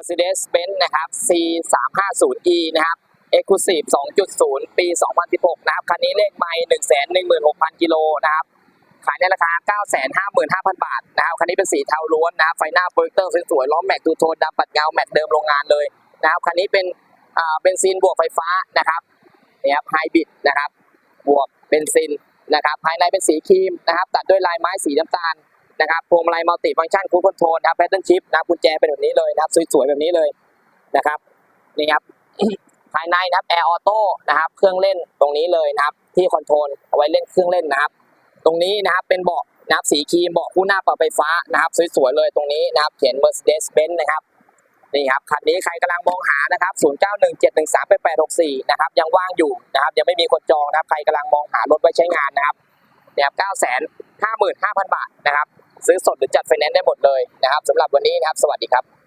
Mercedes-Benz นะครับ C350e นะครับ Exclusive 2.0 ปี 2016 นะครับ คันนี้เลขไม่116,000 กิโลนะครับ ขายในราคา 955,000 บาทนะครับ คันนี้เป็นสีเทาล้วนนะครับ ไฟหน้าโปรเจคเตอร์สวยๆล้อแม็กดูโทนดำปัดเงาแม็กเดิมโรงงานเลยนะครับ คันนี้เป็นอ่าเบนซินบวกไฟฟ้านะครับนี่ครับไฮบริดนะครับ บวกเบนซินนะครับ ภายในเป็นสีครีมนะครับ ตัดด้วยลายไม้สีน้ำตาล นะครับพวงมาลัยมัลติฟังก์ชันคูลคอนโทรลนะครับแพทเทิร์นชิพนะครับกุญแจเป็นแบบนี้เลยนะครับสวยๆแบบนี้เลยนะครับนี่ครับภายในนะครับแอร์ออโต้นะครับ เครื่องเล่นตรงนี้เลยนะครับ ที่คอนโทรลเอาไว้เล่นเครื่องเล่นนะครับ ตรงนี้นะครับเป็นเบาะนะครับสีครีมเบาะคู่หน้าปรับไฟฟ้านะครับสวยๆเลยตรงนี้นะครับ เขียน Mercedes-Benz นะครับนี่ครับคันนี้ใครกำลังมองหานะครับ 0917138864 นะครับ ยังว่างอยู่นะครับ ยังไม่มีคนจองนะครับ ใครกำลังมองหารถไว้ใช้งานนะครับเนี่ยครับ955,000 บาทนะครับ ซื้อสดหรือจัดไฟแนนซ์ได้หมดเลยนะครับสำหรับวันนี้นะครับ สวัสดีครับ